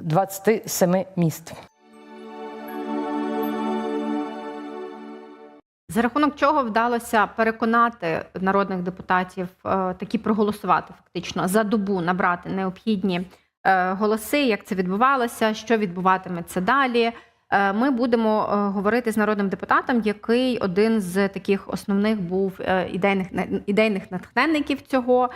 27 міст. За рахунок чого вдалося переконати народних депутатів такі проголосувати фактично за добу, набрати необхідні е, голоси, як це відбувалося, що відбуватиметься далі. Е, Ми будемо е, говорити з народним депутатом, який один з таких основних був е, ідейних ідейних натхненників цього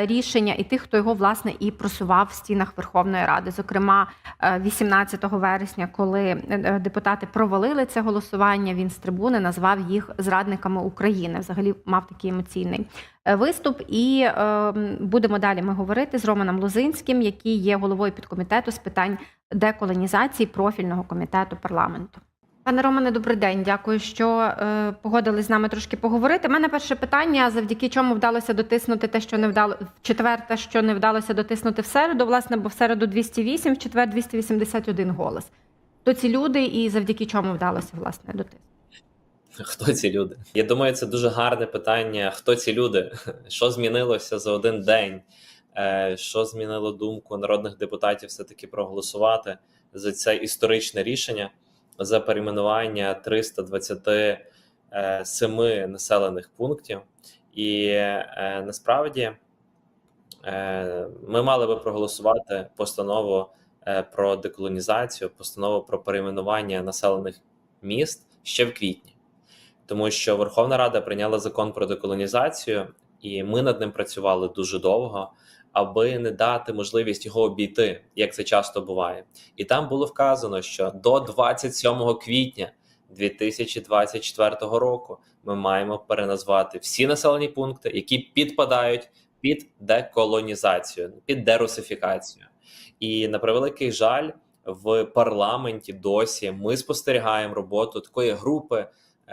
рішення, і тих, хто його власне і просував в стінах Верховної Ради. Зокрема, е, 18 вересня, коли депутати провалили це голосування, він з трибуни назвав їх зрадниками України. Взагалі мав такий емоційний виступ. І е, будемо далі ми говорити з Романом Лозинським, який є головою підкомітету з питань деколонізації профільного комітету парламенту. Пане Романе, добрий день. Дякую, що е, погодились з нами трошки поговорити. У мене перше питання: завдяки чому вдалося дотиснути те, що не вдало в четвер, те, що не вдалося дотиснути в середу. Власне, бо в середу 208, в четвер 281 голос. То ці люди, і завдяки чому вдалося власне дотиснути? Хто ці люди? Я думаю, це дуже гарне питання. Хто ці люди? Що змінилося за один день? Е, Що змінило думку народних депутатів все-таки проголосувати за це історичне рішення за перейменування 327 населених пунктів? І е, насправді е, ми мали би проголосувати постанову е, про деколонізацію, постанову про перейменування населених міст ще в квітні тому що Верховна Рада прийняла закон про деколонізацію, і ми над ним працювали дуже довго, аби не дати можливість його обійти, як це часто буває. І там було вказано, що до 27 квітня 2024 року ми маємо переназвати всі населені пункти, які підпадають під деколонізацію, під дерусифікацію. І на превеликий жаль, в парламенті досі ми спостерігаємо роботу такої групи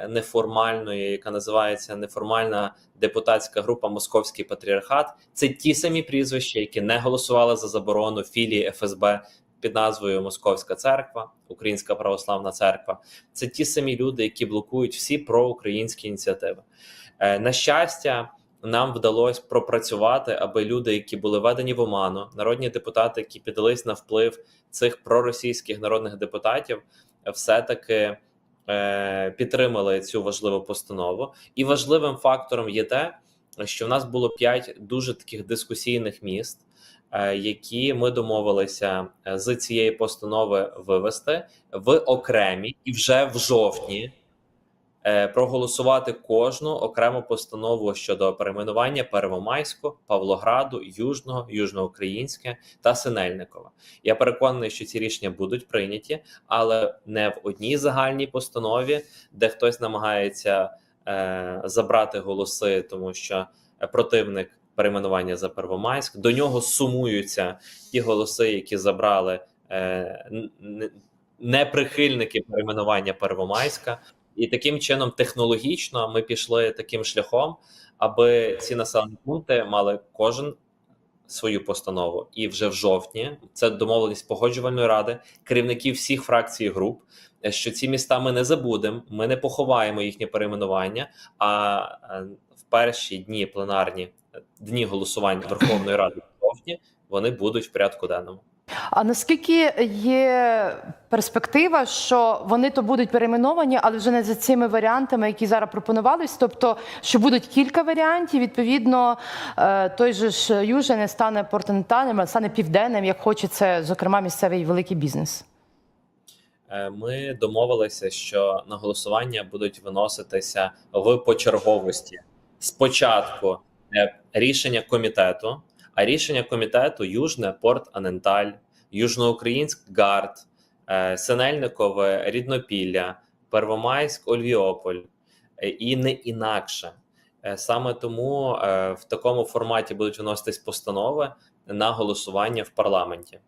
неформальної, яка називається неформальна депутатська група Московський патріархат. Це ті самі прізвища, які не голосували за заборону філії ФСБ під назвою Московська церква, Українська православна церква. Це ті самі люди, які блокують всі проукраїнські ініціативи. Е, На щастя. Нам вдалося пропрацювати, аби люди, які були введені в оману, народні депутати, які піддались на вплив цих проросійських народних депутатів, все-таки е, підтримали цю важливу постанову. І важливим фактором є те, що в нас було п'ять дуже таких дискусійних міст, е, які ми домовилися е, з цієї постанови вивести в окремі і вже в жовтні. Е, Проголосувати кожну окрему постанову щодо перейменування Первомайську, Павлограду, Южного, Южноукраїнське та Синельникова. Я переконаний, що ці рішення будуть прийняті, але не в одній загальній постанові, де хтось намагається е, забрати голоси, тому що противник перейменування за Первомайськ. До нього сумуються ті голоси, які забрали е, неприхильники перейменування Первомайська. І таким чином, технологічно, ми пішли таким шляхом, аби ці населені пункти мали кожен свою постанову. І вже в жовтні це домовленість погоджувальної ради, керівників всіх фракцій і груп. Що ці міста ми не забудемо, ми не поховаємо їхнє перейменування. А е, в перші дні пленарні е, дні голосування Верховної Ради в жовтні вони будуть в порядку денному. А наскільки є перспектива, що вони то будуть перейменовані, але вже не за цими варіантами, які зараз пропонувались? Тобто, що будуть кілька варіантів, відповідно, е, той же ж Южин не стане портентальним, а стане південним, як хоче це, зокрема, місцевий великий бізнес. Е, Ми домовилися, що на голосування будуть виноситися в почерговості. Спочатку е, рішення комітету, а рішення комітету Южне Порт Аненталь, Южноукраїнськ Гард, е, Синельникове Ріднопілля, Первомайськ Ольвіополь е, і не інакше. Е, Саме тому в такому форматі будуть вноситись постанови на голосування в парламенті.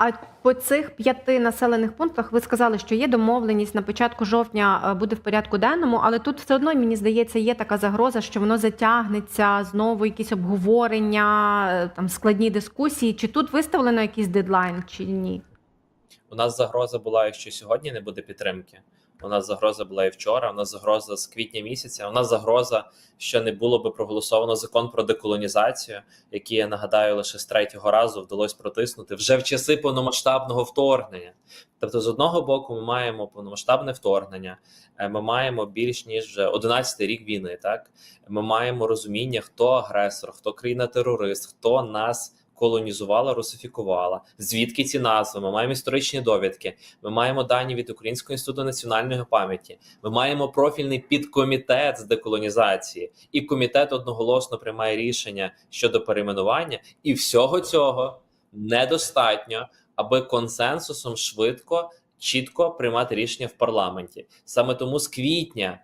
А по цих п'яти населених пунктах ви сказали, що є домовленість на початку жовтня е, буде в порядку денному, але тут все одно мені здається, є така загроза, що воно затягнеться знову якісь обговорення, е, там складні дискусії. Чи тут виставлено якийсь дедлайн, чи ні? У нас загроза була, якщо сьогодні не буде підтримки, У нас загроза була і вчора. У нас загроза з квітня місяця. У нас загроза, що не було би проголосовано закон про деколонізацію, який я нагадаю лише з третього разу вдалося протиснути вже в часи повномасштабного вторгнення. Тобто, з одного боку, ми маємо повномасштабне вторгнення, е, ми маємо більш ніж вже 11 рік війни. Так ми маємо розуміння, хто агресор, хто країна-терорист, хто нас колонізувала, русифікувала. Звідки ці назви? Ми маємо історичні довідки. Ми маємо дані від Українського інституту національної пам'яті. Ми маємо профільний підкомітет з деколонізації, і комітет одноголосно приймає рішення щодо перейменування. І всього цього недостатньо, аби консенсусом швидко, чітко приймати рішення в парламенті. Саме тому з квітня.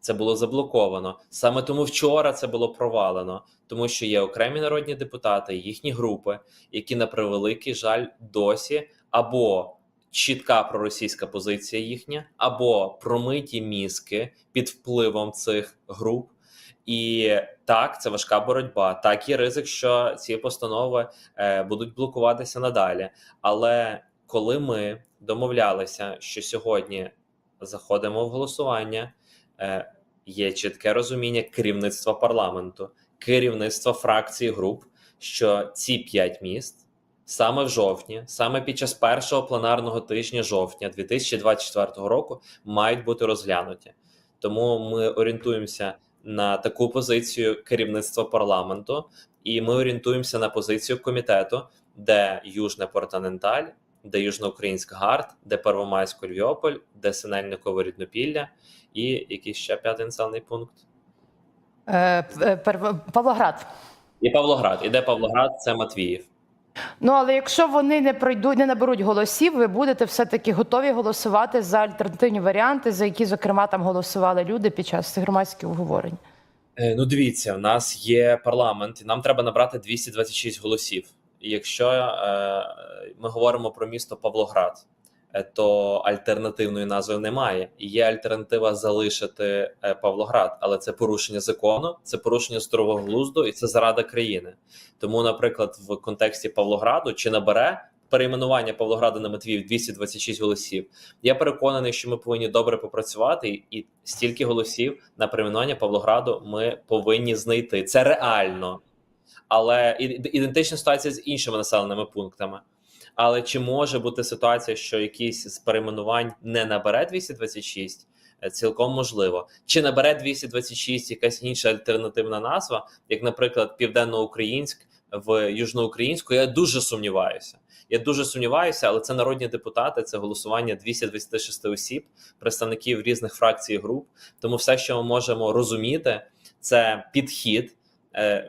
Це було заблоковано. Саме тому вчора це було провалено, тому що є окремі народні депутати, їхні групи, які на превеликий жаль досі або чітка проросійська позиція їхня, або промиті мізки під впливом цих груп. І так, це важка боротьба. Так, є ризик, що ці постанови е, будуть блокуватися надалі. Але коли ми домовлялися, що сьогодні заходимо в голосування, є чітке розуміння керівництва парламенту, керівництва фракцій груп, що ці п'ять міст саме в жовтні, саме під час першого пленарного тижня жовтня 2024 року мають бути розглянуті. Тому ми орієнтуємося на таку позицію керівництва парламенту, і ми орієнтуємося на позицію комітету, де Южне Портаненталь, де Южноукраїнська Гард, де Первомайсько Львіополь, де Синельникове Ріднопілля і якийсь ще п'ятий населений пункт. Е, е, Павлоград. І Павлоград. І де Павлоград, це Матвіїв. Ну але якщо вони не пройдуть, не наберуть голосів, ви будете все-таки готові голосувати за альтернативні варіанти, за які, зокрема, там голосували люди під час громадських обговорень. Е, Ну, дивіться, у нас є парламент, і нам треба набрати 226 голосів. Якщо е, ми говоримо про місто Павлоград, е, то альтернативної назви немає. Є альтернатива залишити е, Павлоград, але це порушення закону, це порушення здорового глузду і це зарада країни. Тому, наприклад, в контексті Павлограду чи набере перейменування Павлограда на Матвіїв 226 голосів. Я переконаний, що ми повинні добре попрацювати, і стільки голосів на перейменування Павлограду ми повинні знайти. Це реально, але ідентична ситуація з іншими населеними пунктами. Але чи може бути ситуація, що якийсь з перейменувань не набере 226? Е, Цілком можливо. Чи набере 226 якась інша альтернативна назва, як, наприклад, Південноукраїнськ в Южноукраїнську? Я дуже сумніваюся. Я дуже сумніваюся, але це народні депутати, це голосування 226 осіб, представників різних фракцій і груп. Тому все, що ми можемо розуміти, це підхід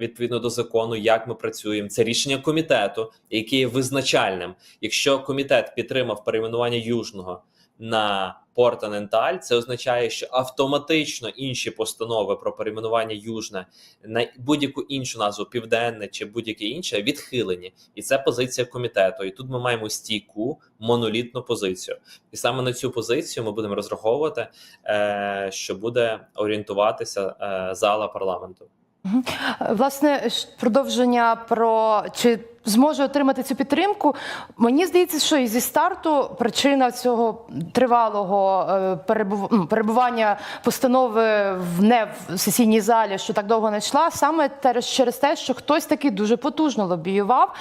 відповідно до закону, як ми працюємо. Це рішення комітету, яке є визначальним. Якщо комітет підтримав перейменування южного на Портаненталь, це означає, що автоматично інші постанови про перейменування Южне на будь-яку іншу назву південне чи будь-яке інше відхилені, і це позиція комітету. І тут ми маємо стійку монолітну позицію. І саме на цю позицію ми будемо розраховувати, е, що буде орієнтуватися е, зала парламенту. Е, Власне, продовження про чи зможе отримати цю підтримку. Мені здається, що і зі старту причина цього тривалого е, м, перебування постанови в не в сесійній залі, що так довго не йшла, саме через те, що хтось таки дуже потужно лобіював.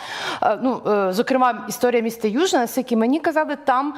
Е, Ну, е, зокрема, історія міста Южна, наскільки мені казали, там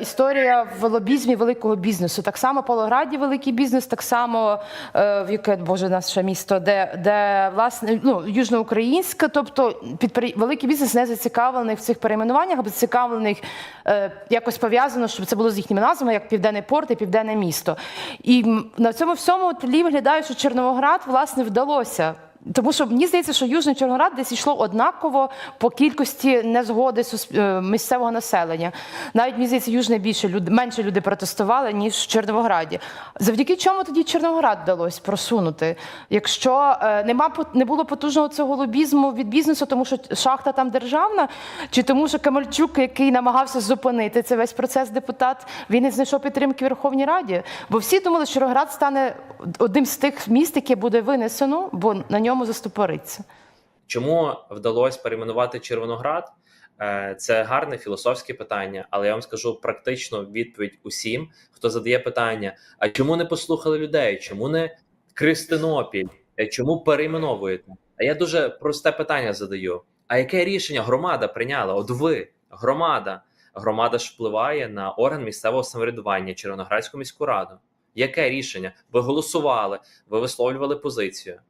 історія в лобізмі великого бізнесу. Так само в Павлограді великий бізнес, так само в яке боже наше місто, де, де власне ну, южноукраїнська, тобто підпри... великий бізнес не зацікавлений в цих перейменуваннях, або зацікавлених е, якось пов'язано, щоб це було з їхніми назвами, як Південний порт і Південне місто. І на цьому всьому тлі виглядає, що Чорновоград власне вдалося. Тому що мені здається, що Южний Чорноград десь йшло однаково по кількості незгоди е, місцевого населення. Навіть мені здається, Южне більше люди менше люди протестували ніж в Чорновограді. Завдяки чому тоді Чорноград вдалося просунути? Якщо е, нема не було потужного цього лобізму від бізнесу, тому що шахта там державна, чи тому, що Камальчук, який намагався зупинити цей весь процес депутат, він не знайшов підтримки в Верховній Раді. Бо всі думали, що Чорноград стане одним з тих міст, яке буде винесено, бо на ньому застопориться. Чому вдалося перейменувати Червоноград? Е, Це гарне філософське питання, але я вам скажу практичну відповідь усім, хто задає питання: а чому не послухали людей? Чому не Кристинопіль? Е, Чому перейменовуєте? А я дуже просте питання задаю: а яке рішення громада прийняла? От ви, громада, громада ж впливає на орган місцевого самоврядування Червоноградську міську раду. Яке рішення? Ви голосували, ви висловлювали позицію.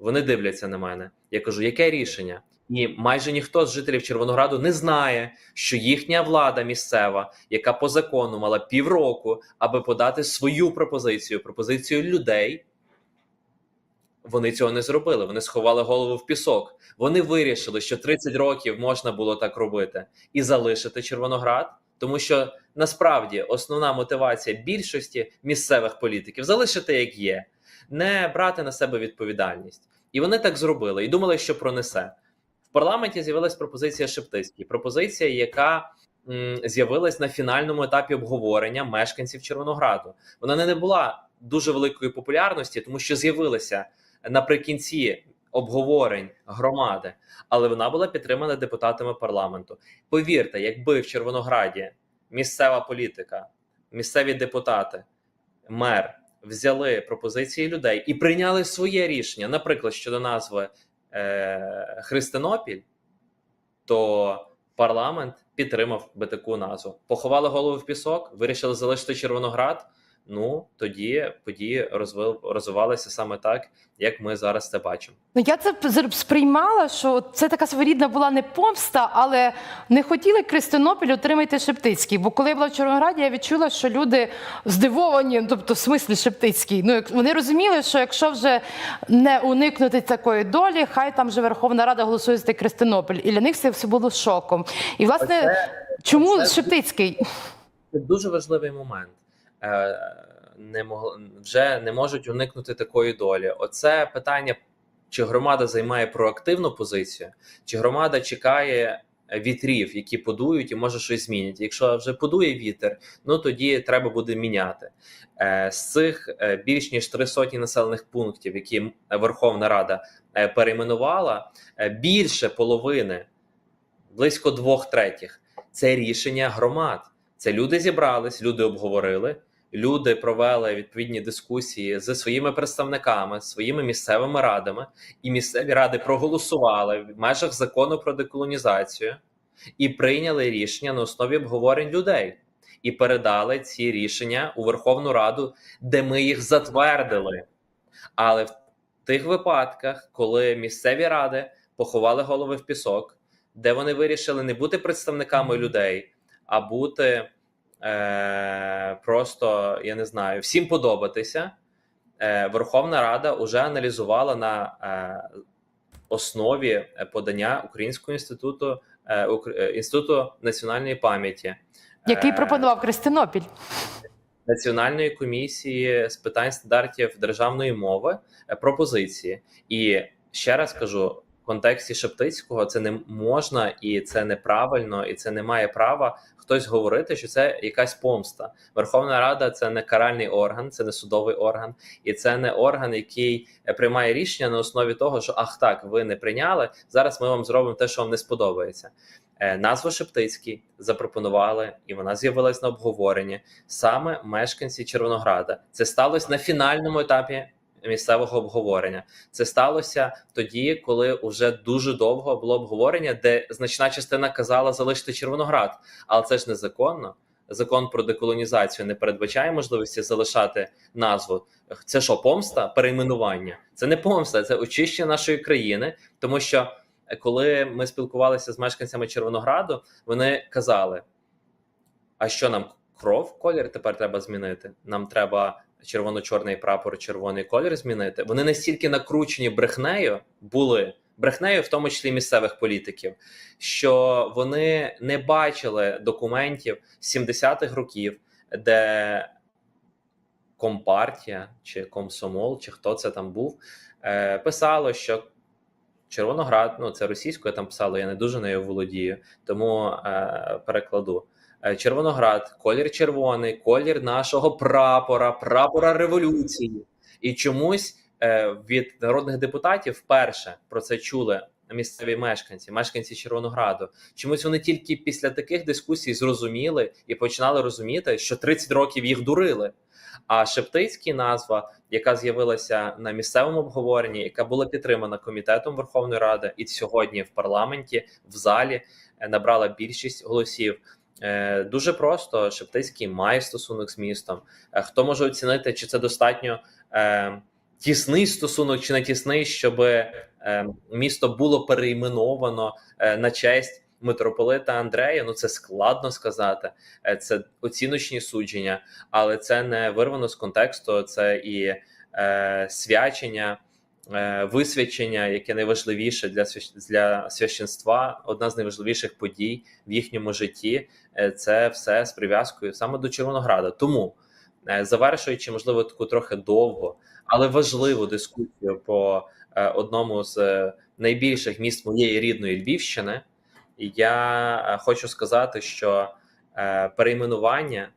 Вони дивляться на мене. Я кажу, яке рішення? І майже ніхто з жителів Червонограду не знає, що їхня влада місцева, яка по закону мала півроку, аби подати свою пропозицію, пропозицію людей. Вони цього не зробили. Вони сховали голову в пісок. Вони вирішили, що 30 років можна було так робити і залишити Червоноград, тому що насправді основна мотивація більшості місцевих політиків залишити як є, не брати на себе відповідальність. І вони так зробили і думали, що пронесе. В парламенті з'явилась пропозиція Шептицькій, пропозиція, яка з'явилась на фінальному етапі обговорення мешканців Червонограду. Вона не була дуже великої популярності, тому що з'явилася наприкінці обговорень громади, але вона була підтримана депутатами парламенту. Повірте, якби в Червонограді місцева політика, місцеві депутати, мер взяли пропозиції людей і прийняли своє рішення, наприклад, щодо назви е, Христинопіль, то парламент підтримав би таку назву. Поховали голову в пісок, вирішили залишити Червоноград. Ну тоді події розвивалися саме так, як ми зараз це бачимо. Ну, я це сприймала, що це така своєрідна була не помста, але не хотіли Кристинопіль отримати Шептицький. Бо коли я була в Чорнограді, я відчула, що люди здивовані, тобто в смислі Шептицький. Ну, як- вони розуміли, що якщо вже не уникнути такої долі, хай там же Верховна Рада голосує за Кристинопіль. І для них це все було шоком. І власне, чому оце- Шептицький? Це дуже важливий момент. Е, Не мог, вже не можуть уникнути такої долі. Оце питання, чи громада займає проактивну позицію, чи громада чекає вітрів, які подують, і може щось змінять. Якщо вже подує вітер, ну тоді треба буде міняти. Е, З цих е, більш ніж три сотні населених пунктів, які Верховна Рада перейменувала, більше половини, близько двох третіх, це рішення громад. Це люди зібрались, люди обговорили, люди провели відповідні дискусії зі своїми представниками, своїми місцевими радами, і місцеві ради проголосували в межах закону про деколонізацію і прийняли рішення на основі обговорень людей. І передали ці рішення у Верховну Раду, де ми їх затвердили. Але в тих випадках, коли місцеві ради поховали голови в пісок, де вони вирішили не бути представниками людей, а бути е, просто, я не знаю, всім подобатися. Е, Верховна Рада вже аналізувала на е, основі подання Українського інституту е, е, інституту національної пам'яті. Який е, пропонував Кристинопіль? Національної комісії з питань стандартів державної мови е, пропозиції. І ще раз кажу: контексті Шептицького це не можна, і це неправильно, і це не має права хтось говорити, що це якась помста. Верховна Рада це не каральний орган, це не судовий орган, і це не орган, який е, приймає рішення на основі того, що ах так, ви не прийняли. Зараз ми вам зробимо те, що вам не сподобається. Е, Назву Шептицький запропонували, і вона з'явилась на обговоренні саме мешканці Червонограда. Це сталося на фінальному етапі місцевого обговорення. Це сталося тоді, коли вже дуже довго було обговорення, де значна частина казала залишити Червоноград, але це ж незаконно. Закон про деколонізацію не передбачає можливості залишати назву. Це що, помста, перейменування? Це не помста, це очищення нашої країни, тому що е, коли ми спілкувалися з мешканцями Червонограду, вони казали: а що нам кров, колір тепер треба змінити? Нам треба червоно-чорний прапор, червоний колір змінити. Вони настільки накручені брехнею були. Брехнею, в тому числі місцевих політиків, що вони не бачили документів 70-х років, де компартія чи комсомол, чи хто це там був, е, писало, що Червоноград, ну це російською там писало, я не дуже нею володію, тому е, перекладу. Е, Червоноград, колір червоний, колір нашого прапора, прапора революції. І чомусь е, від народних депутатів вперше про це чули місцеві мешканці, мешканці Червонограду. Чомусь вони тільки після таких дискусій зрозуміли і починали розуміти, що 30 років їх дурили. А Шептицький назва, яка з'явилася на місцевому обговоренні, яка була підтримана комітетом Верховної Ради, і сьогодні в парламенті в залі е, набрала більшість голосів. Е, Дуже просто Шептицький має стосунок з містом. Е, Хто може оцінити, чи це достатньо е, тісний стосунок, чи не тісний, щоб е, місто було перейменовано е, на честь митрополита Андрея? Ну це складно сказати. Е, Це оціночні судження, але це не вирвано з контексту. Це і е, свячення. Е, Висвячення, яке найважливіше для для священства, одна з найважливіших подій в їхньому житті, е, це все з прив'язкою саме до Червонограда. Тому е, завершуючи, можливо, таку трохи довго, але важливу дискусію по одному з найбільших міст моєї рідної Львівщини, я хочу сказати, що перейменування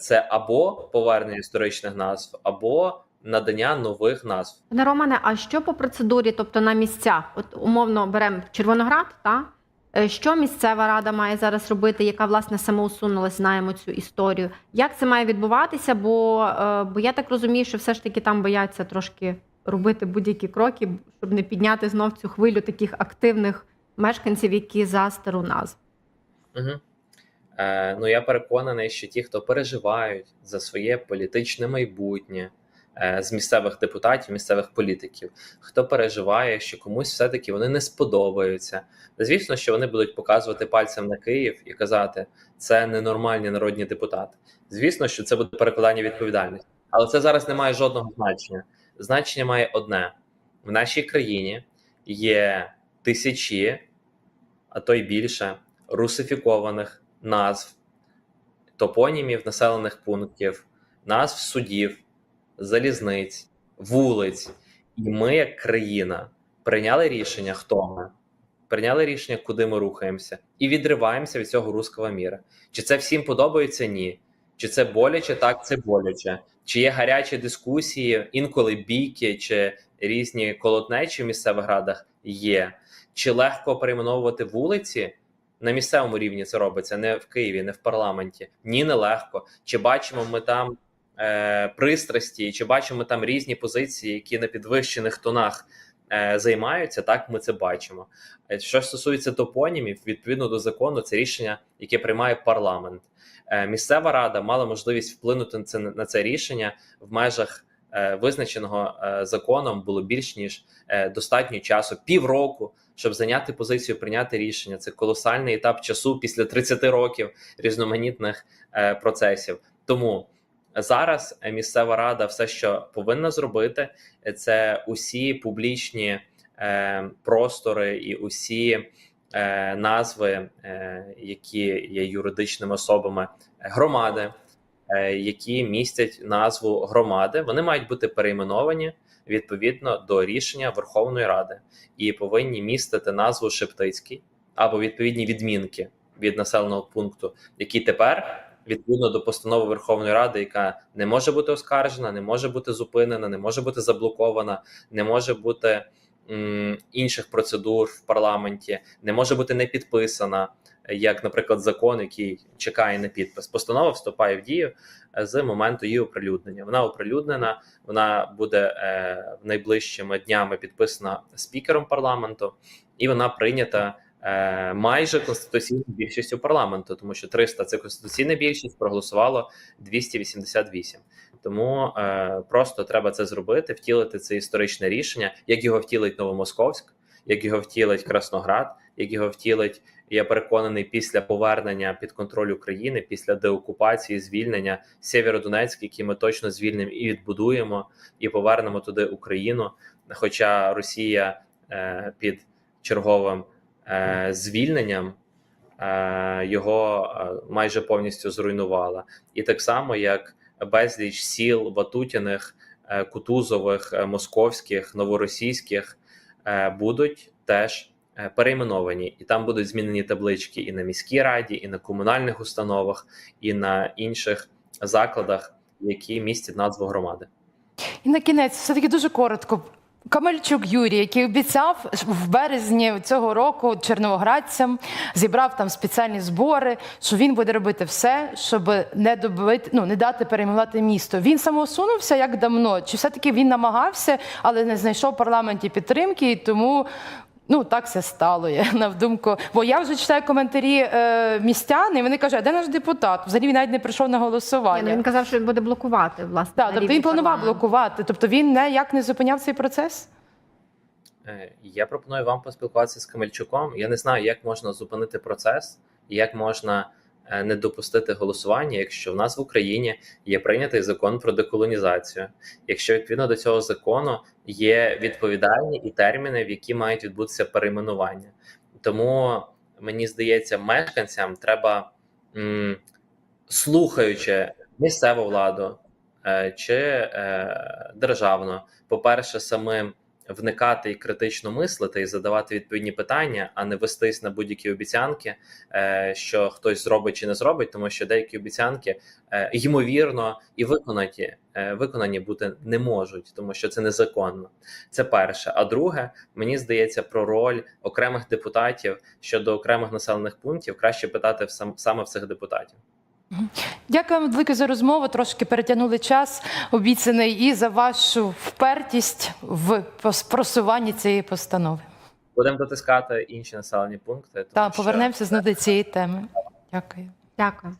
це або повернення історичних назв, або надання нових назв. Пане Романе, а що по процедурі, тобто на місцях? От умовно беремо Червоноград, та Е, що місцева рада має зараз робити, яка власне самоусунулась, знаємо цю історію. Як це має відбуватися? Бо, е, бо я так розумію, що все ж таки там бояться трошки робити будь-які кроки, щоб не підняти знов цю хвилю таких активних мешканців, які за стару назву. Угу. Е, ну я переконаний, що ті, хто переживають за своє політичне майбутнє з місцевих депутатів, місцевих політиків, хто переживає, що комусь все-таки вони не сподобаються. Звісно, що вони будуть показувати пальцем на Київ і казати, це ненормальні народні депутати. Звісно, що це буде перекладання відповідальності, але це зараз не має жодного значення. Значення має одне: в нашій країні є тисячі, а то й більше русифікованих назв, топонімів населених пунктів, назв судів, залізниць, вулиць. І ми, як країна, прийняли рішення, хто ми, прийняли рішення, куди ми рухаємося, і відриваємося від цього руского міра. Чи це всім подобається? Ні. Чи це боляче? Так, це боляче. Чи є гарячі дискусії, інколи бійки, чи різні колотнечі в місцевих радах? Є. Чи легко перейменовувати вулиці? На місцевому рівні це робиться не в Києві, не в парламенті. Ні, не легко. Чи бачимо ми там е, пристрасті, чи бачимо там різні позиції, які на підвищених тонах е, займаються? Так, ми це бачимо. Е, Що стосується топонімів, відповідно до закону, це рішення, яке приймає парламент. Е, місцева рада мала можливість вплинути на це на це рішення в межах. е, Визначеного е, законом було більш ніж достатньо часу, півроку, щоб зайняти позицію, прийняти рішення. Це колосальний етап часу після 30 років різноманітних процесів. Тому зараз е, місцева рада все, що повинна зробити, е, це усі публічні е, простори і усі е, назви, е, які є юридичними особами громади, е, які містять назву громади, вони мають бути перейменовані відповідно до рішення Верховної Ради і повинні містити назву Шептицький або відповідні відмінки від населеного пункту, які тепер відповідно до постанови Верховної Ради, яка не може бути оскаржена, не може бути зупинена, не може бути заблокована, не може бути м, інших процедур в парламенті, не може бути не підписана. Як, наприклад, закон, який чекає на підпис, постанова вступає в дію е, з моменту її оприлюднення. Вона оприлюднена, вона буде е, найближчими днями підписана спікером парламенту, і вона прийнята майже конституційною більшістю парламенту, тому що 300 – це конституційна більшість, проголосувало 288. Тому е, просто треба це зробити, втілити це історичне рішення, як його втілить Новомосковськ, як його втілить Красноград, як його втілить. Я переконаний, після повернення під контроль України, після деокупації, звільнення Сєвєродонецьк, який ми точно звільнимо і відбудуємо, і повернемо туди Україну. Хоча Росія е, під черговим е, звільненням е, його е, майже повністю зруйнувала, і так само як безліч сіл Ватутіних, е, Кутузових, е, московських, новоросійських е, будуть теж е, перейменовані, і там будуть змінені таблички і на міській раді, і на комунальних установах, і на інших закладах, які містять назву громади. І на кінець, все-таки дуже коротко. Камельчук Юрій, який обіцяв в березні цього року черновоградцям, зібрав там спеціальні збори, що він буде робити все, щоб не добити, ну не дати перейменувати місто. Він самоусунувся як давно, чи все-таки він намагався, але не знайшов в парламенті підтримки, і тому. Ну, так все стало, я на думку. Бо я вже читаю коментарі е, містян, і вони кажуть, а де наш депутат? Взагалі він навіть не прийшов на голосування. Ні, ну, він казав, що він буде блокувати власне. Так, тобто він планував блокувати, тобто він ніяк не зупиняв цей процес. Е, Я пропоную вам поспілкуватися з Камельчуком. Я не знаю, як можна зупинити процес, як можна не допустити голосування, якщо в нас в Україні є прийнятий закон про деколонізацію, якщо відповідно до цього закону є відповідальні і терміни, в які мають відбутися перейменування. Тому мені здається, мешканцям треба, слухаючи місцеву владу е, чи е, державну, по-перше, самим вникати і критично мислити і задавати відповідні питання, а не вестись на будь-які обіцянки, е, що хтось зробить чи не зробить, тому що деякі обіцянки е, ймовірно і виконані, е, виконані бути не можуть, тому що це незаконно. Це перше. А друге, мені здається, про роль окремих депутатів щодо окремих населених пунктів краще питати сам саме в цих депутатів. Дякую вам велике за розмову. Трошки перетягнули час обіцяний і за вашу впертість в просуванні цієї постанови. Будемо дотискати інші населені пункти. тому Та що- повернемося знову до цієї теми. Дякую. Дякую.